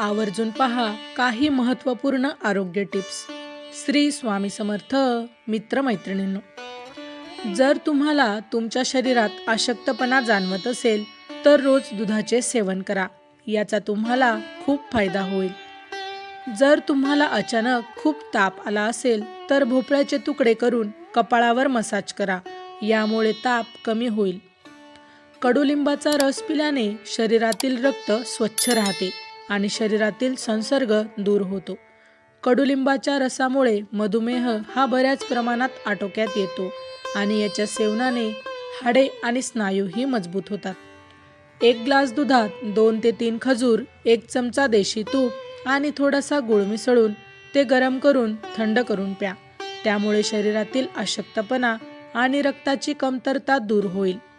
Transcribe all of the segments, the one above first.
आवर्जून पहा काही महत्त्वपूर्ण आरोग्य टिप्स. श्री स्वामी समर्थ मित्रमैत्रिणींनो जर तुम्हाला तुमच्या शरीरात अशक्तपणा जाणवत असेल तर रोज दुधाचे सेवन करा. याचा तुम्हाला खूप फायदा होईल. जर तुम्हाला अचानक खूप ताप आला असेल तर भोपळ्याचे तुकडे करून कपाळावर मसाज करा. यामुळे ताप कमी होईल. कडुलिंबाचा रस पिल्याने शरीरातील रक्त स्वच्छ राहते. आणि शरीरातील संसर्ग दूर होतो. कडुलिंबाच्या रसामुळे मधुमेह हा बऱ्याच प्रमाणात आटोक्यात येतो आणि याच्या सेवनाने हाडे आणि स्नायूही मजबूत होतात. एक ग्लास दुधात दोन ते तीन खजूर एक चमचा देशी तूप आणि थोडासा गुळ मिसळून ते गरम करून थंड करून प्या. त्यामुळे शरीरातील अशक्तपणा आणि रक्ताची कमतरता दूर होईल.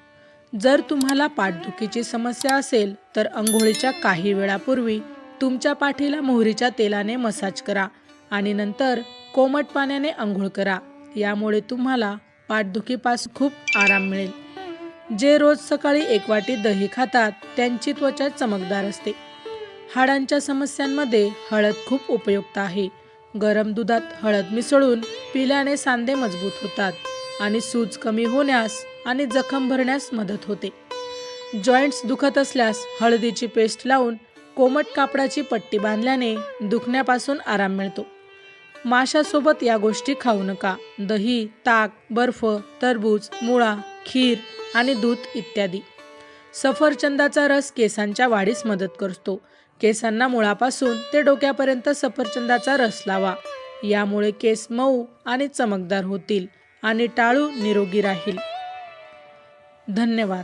जर तुम्हाला पाठदुखीची समस्या असेल तर अंघोळीच्या काही वेळापूर्वी तुमच्या पाठीला मोहरीच्या तेलाने मसाज करा आणि नंतर कोमट पाण्याने अंघोळ करा. यामुळे तुम्हाला पाठदुखीपासून खूप आराम मिळेल. जे रोज सकाळी एक वाटी दही खातात त्यांची त्वचा चमकदार असते. हाडांच्या समस्यांमध्ये हळद खूप उपयुक्त आहे. गरम दुधात हळद मिसळून पिल्याने सांधे मजबूत होतात. आणि सूज कमी होण्यास आणि जखम भरण्यास मदत होते. जॉईंट्स दुखत असल्यास हळदीची पेस्ट लावून कोमट कापडाची पट्टी बांधल्याने दुखण्यापासून आराम मिळतो. माशासोबत या गोष्टी खाऊ नका. दही ताक बर्फ तरबूज मुळा खीर आणि दूध इत्यादी. सफरचंदाचा रस केसांच्या वाढीस मदत करतो. केसांना मुळापासून ते डोक्यापर्यंत सफरचंदाचा रस लावा. यामुळे केस मऊ आणि चमकदार होतील. आणि टाळू निरोगी राहील. धन्यवाद.